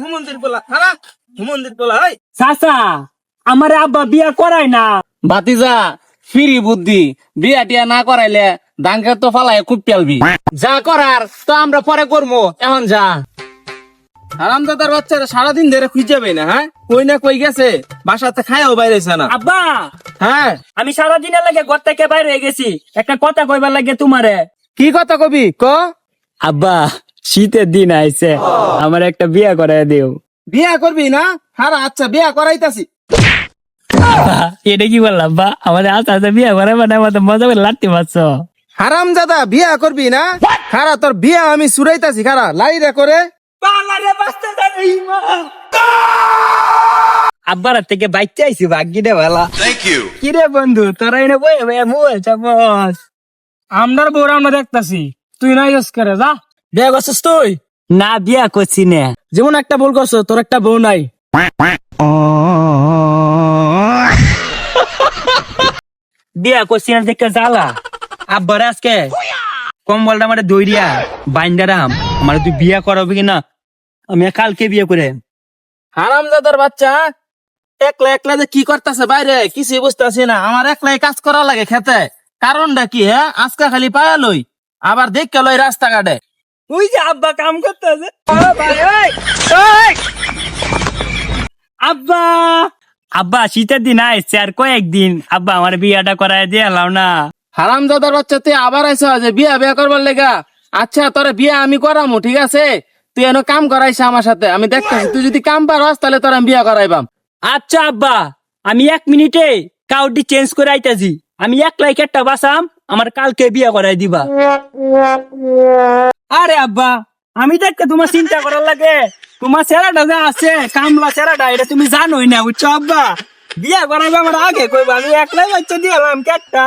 হুমন্দির হুমন্দির চাচা আমার আব্বা বিয়া করায় না। বাতিজা ফিরি বুদ্ধি। বিয়া টিয়া না করাইলে দাঙ্গে তো ফালাই খুব পেলবি। যা করার তো আমরা পরে করব এখন যা। আরাম দাদার বাচ্চারা সারাদিন ধরে খুঁজে যাবে না হ্যাঁ? কই না কই গেছে বাসাতে খায়ও না। আব্বা! হ্যাঁ? আমি সারাদিনের লাগে ঘর থেকে বাইরে গেছি। একটা কথা কইবার লাগে তোমারে। কি কথা কবি? ক? আব্বা শীতের দিন আইছে। আমার একটা বিয়া করাই দিও। বিয়া করবি না? হ্যাঁ আচ্ছা বিয়া করাইতাছি। এটা কি বললাম বা? আমাদের আস্তে আস্তে বিয়া করে মানে আমাদের মজা করে লাটতে পারছ হারাম দাদা বিয়া করবি না? খারা তোর বিয়া আমি সুরাইতাছি খারা। লাইরে করে। আব্বার হাত থেকে বাচ্চা আইছি ভাগ্যিটা ভালা। কি রে বন্ধু তোরা এনে বই মোবাইল চাপস আমরার বউরা আমরা দেখতাছি। তুই নাই করে যা। বিয়া করছিস তুই? না বিয়া করছি না। যেমন একটা বল করছ তোর একটা বউ নাই। বিয়া করছি না দেখে জ্বালা। আব্বার আজকে কম্বলটা আমার দইরিয়া বাইন্দারাম আমার তুই বিয়া করাবি কিনা? আমি কালকে বিয়ে করে। হারাম দাদার বাচ্চা একলা একলা যে কি করতেছে বাইরে কিছুই বুঝতেছি না। আমার একলাই কাজ করা লাগে খেতে। কারণটা কি হ্যাঁ? আজকা খালি পায়া লই আবার দেখ লই রাস্তাঘাটে। ওই যে আব্বা কাম করতেছে। আব্বা! আব্বা শীতের দিন আইসছে আর কয়েকদিন। আব্বা আমার বিয়াটা করাই দিয়ে এলাও না। হারাম দাদার বাচ্চা তুই আবার আইস যে বিয়া বিয়া করবার লেগা। আচ্ছা তোর বিয়া আমি করামু ঠিক আছে? তুই এনে কাম করাইছ আমার সাথে আমি দেখতেছি তুই যদি কাম পারস তাহলে তোর আমি বিয়া করাইবাম। আচ্ছা আব্বা আমি এক মিনিটে কাউটি চেঞ্জ করে আইতাছি। আমি এক লাইক একটা বাসাম আমার কালকে বিয়া করাই দিবা। আরে আব্বা আমি দেখতে তোমার চিন্তা করার লাগে। তোমার চেহারাটা যে আছে কামলা চেহারাটা এটা তুমি জানোই না বুঝছ আব্বা? বিয়া করাইবা আমার আগে কইবা আমি একলাই বাচ্চা দিয়ে এলাম কেটটা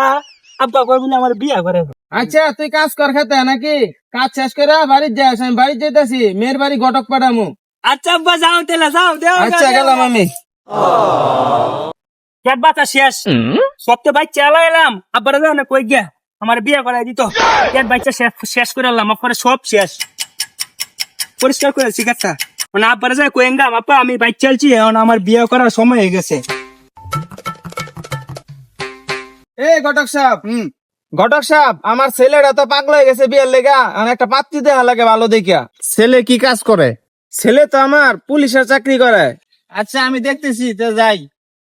আব্বা কইবি আমার বিয়া করাইবা আচ্ছা তুই কাজ কর খেতে নাকি? কাজ শেষ করে বাড়ির যাস আমি বাড়ির যেতেছি মেয়ের বাড়ি ঘটক পাঠামু। আচ্ছা আব্বা যাও তেলা যাও দেও আচ্ছা গেলাম আমি। কেট বাতা শেষ। সপ্তাহে বাচ্চা এলা এলাম। আব্বার যাও না কই গিয়া? আমার বিয়ে করাই দিত। কেট বাচ্চা শেষ শেষ করে এলাম আপনার সব শেষ। পরিষ্কার করে শিখাচ্ছা মানে আব্বার যায় কোয়েঙ্গা আপা আমি বাইক চালছি এখন আমার বিয়ে করার সময় হয়ে গেছে। এ ঘটক সাহেব হুম। ঘটক সাহেব আমার ছেলেটা তো পাগল হয়ে গেছে বিয়ের লেগা। আমার একটা পাত্রী দেওয়া লাগে ভালো দেখিয়া। ছেলে কি কাজ করে? ছেলে তো আমার পুলিশের চাকরি করে। আচ্ছা আমি দেখতেছি তো যাই।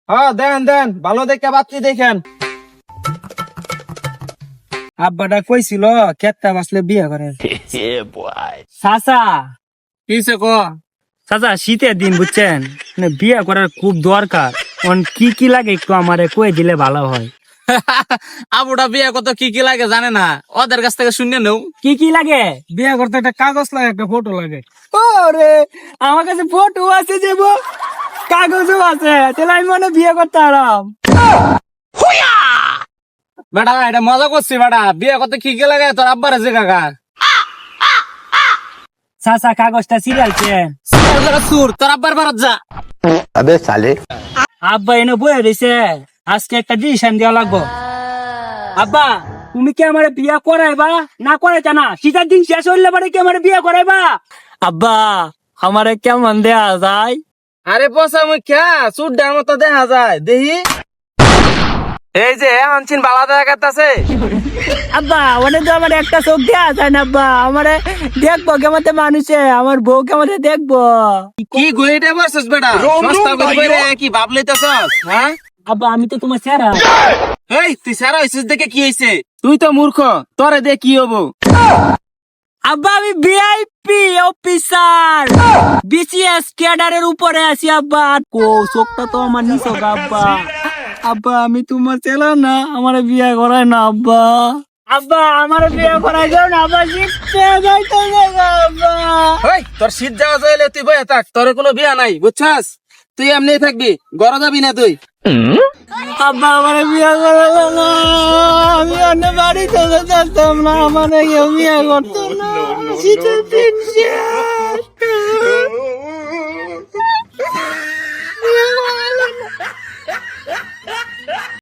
হ্যাঁ দেন দেন ভালো দেখে পাত্রী দেখেন। আব্বাটা কইছিল কেটটা বাসলে বিয়ে করে। চাচা কিসে ক? চাচা শীতের দিন বুঝছেন? মানে বিয়ে করার খুব দরকার। এখন কি কি লাগে একটু আমারে কয়ে দিলে ভালো হয়। আবুটা বিয়ে কত কি কি লাগে জানে না। ওদের কাছ থেকে শুনে নেও। কি কি লাগে? বিয়ে করতে একটা কাগজ লাগে একটা ফটো লাগে। ওরে আমার কাছে ফটো আছে যে কাগজও আছে তাহলে আমি মনে বিয়ে করতে আরাম। বেটা এটা মজা করছি বেটা। বিয়ে করতে কি কে লাগে? তোর আব্বার আছে কাকা। সাসা কাগজটা সুর তোর আব্বার যা। আবে সালে। আব্বা এনে বয়ে আজকে একটা ডিসিশন দেওয়া লাগবো। আব্বা তুমি কি আমার বিয়ে করাইবা? না না শীতের দিন শেষ হইলে পরে কি আমার বিয়ে করাইবা? আব্বা আমারে কেমন দেয়া যায়? আরে পচা মুখ্যা সুর ডার মতো দেখা যায়। দেহি এই যে আনছিন বালা দেখা করতেছে। আব্বা ওনে তো আমার একটা চোখ দেয়া যায় আব্বা। আমারে দেখব কেমতে মানুষে আমার বউ কেমতে দেখব। কি বসছিস বেটা? সস্তা করে কি ভাব লইতাছস হ্যাঁ? আব্বা আমি তো তোমার চেহারা এই তুই হইছিস দেখে কি হইছে? তুই তো মূর্খ তোরে দে কি হব? আব্বা আমি ভিআইপি অফিসার বিসিএস ক্যাডারের উপরে আছি আব্বা। কো চোখটা তো আমার নিচে আব্বা। আব্বা আমি তোমার চেলা না আমার বিয়ে করায় না আব্বা আব্বা আমার বিয়ে করাই দাও না আব্বা শিখতে যাইতে যাব, আব্বা ওই তোর শীত যাওয়া যাইলে তুই বয়ে থাক তোর কোনো বিয়া নাই বুঝছাস তুই এমনি থাকবি গড় যাবি না তুই আব্বা আমার বিয়ে করালো না আমি অন্য বাড়িতে যেতাম না আমার কেউ বিয়ে করতো না শীতের দিন শেষ